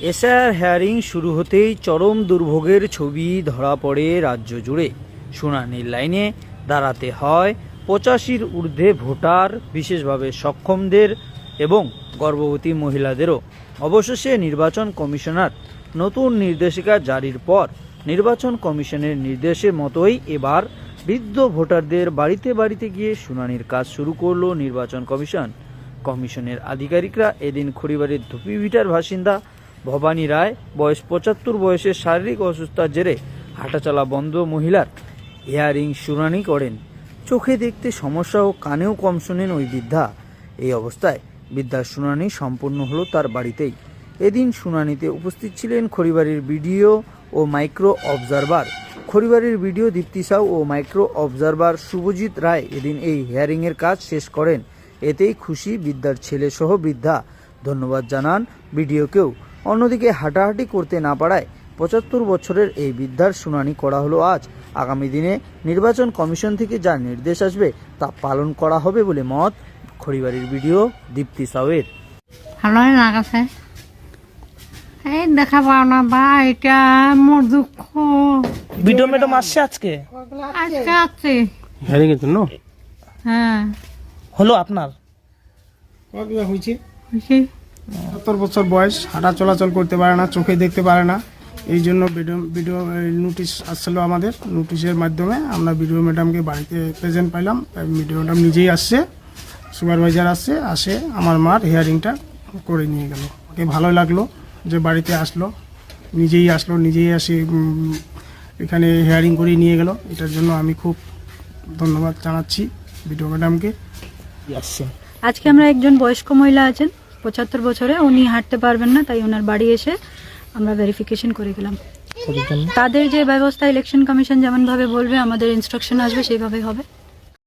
SR hearing শুরু হতেই চরম দুর্ভোগের ছবি ধরা পড়ে রাজ্য জুড়ে। শুনানির লাইনে দাঁড়াতে হয় পঁচাশির ঊর্ধ্বে ভোটার, বিশেষভাবে সক্ষমদের এবং গর্ভবতী মহিলাদেরও। অবশেষে নির্বাচন কমিশনার নতুন নির্দেশিকা জারির পর নির্বাচন কমিশনের নির্দেশের মতোই এবার বৃদ্ধ ভোটারদের বাড়িতে বাড়িতে গিয়ে শুনানির কাজ শুরু করল নির্বাচন কমিশন। কমিশনের আধিকারিকরা এদিন খড়িবাড়ির ধুপিভিটার বাসিন্দা ভবানী রায়, বয়স পঁচাত্তর বয়সের শারীরিক অসুস্থতার জেরে হাঁটাচলা বন্ধ। মহিলার হিয়ারিং শুনানি করেন। চোখে দেখতে সমস্যা ও কানেও কম শোনেন ওই বৃদ্ধা। এই অবস্থায় বৃদ্ধার শুনানি সম্পূর্ণ হলো তার বাড়িতেই। এদিন শুনানিতে উপস্থিত ছিলেন খড়িবাড়ির বিডিও ও মাইক্রো অবজারভার। খড়িবাড়ির বিডিও দীপ্তি সাউ ও মাইক্রো অবজারভার শুভজিৎ রায় এদিন এই হিয়ারিংয়ের কাজ শেষ করেন। এতেই খুশি বিদ্যার ছেলে সহ বৃদ্ধা। ধন্যবাদ জানান বিডিওকেও। অন্যদিকে হাঁটাহাঁটি করতে না পারায় পঁচাত্তর বছরের এই বৃদ্ধার শুনানি করা হলো আজ। আগামী দিনে নির্বাচন কমিশন থেকে যা নির্দেশ আসবে তা পালন করা হবে বলে মত। খড়িবাড়ির ভিডিও দীপ্তি সাউয়ের। ভালোই লাগাছে এই দেখা পাও না বা এটা মোর দুঃখ। ভিডিও ম্যাডাম আসছে আজকে? আজকে জন্য হ্যাঁ হলো আপনার? হয়েছে বুঝছি সত্তর বছর বয়স হাঁটা চলাচল করতে পারে না চোখে দেখতে পারে না। এই জন্য ভিডিও ভিডিও নোটিশ আসছিল আমাদের। নোটিশের মাধ্যমে আমরা ভিডিও ম্যাডামকে বাড়িতে প্রেজেন্ট পাইলাম। তাই ভিডিও ম্যাডাম নিজেই আসছে সুপারভাইজার আসছে আসে আমার মার হিয়ারিংটা করে নিয়ে গেল। ওকে ভালো লাগল যে বাড়িতে আসলো নিজেই আসলো নিজেই আসে এখানে হিয়ারিং করে নিয়ে গেল। এটার জন্য আমি খুব ধন্যবাদ জানাচ্ছি ভিডিও ম্যাডামকে আসছে। আজকে আমরা একজন বয়স্ক মহিলা আছেন। পঁচাত্তর বছরে উনি হাঁটতে পারবেন না তাই ওনার বাড়ি এসে আমরা ভেরিফিকেশন করে গেলাম। তাদের যে ব্যবস্থা ইলেকশন কমিশন যেমনভাবে বলবে আমাদের ইনস্ট্রাকশন আসবে সেইভাবে হবে।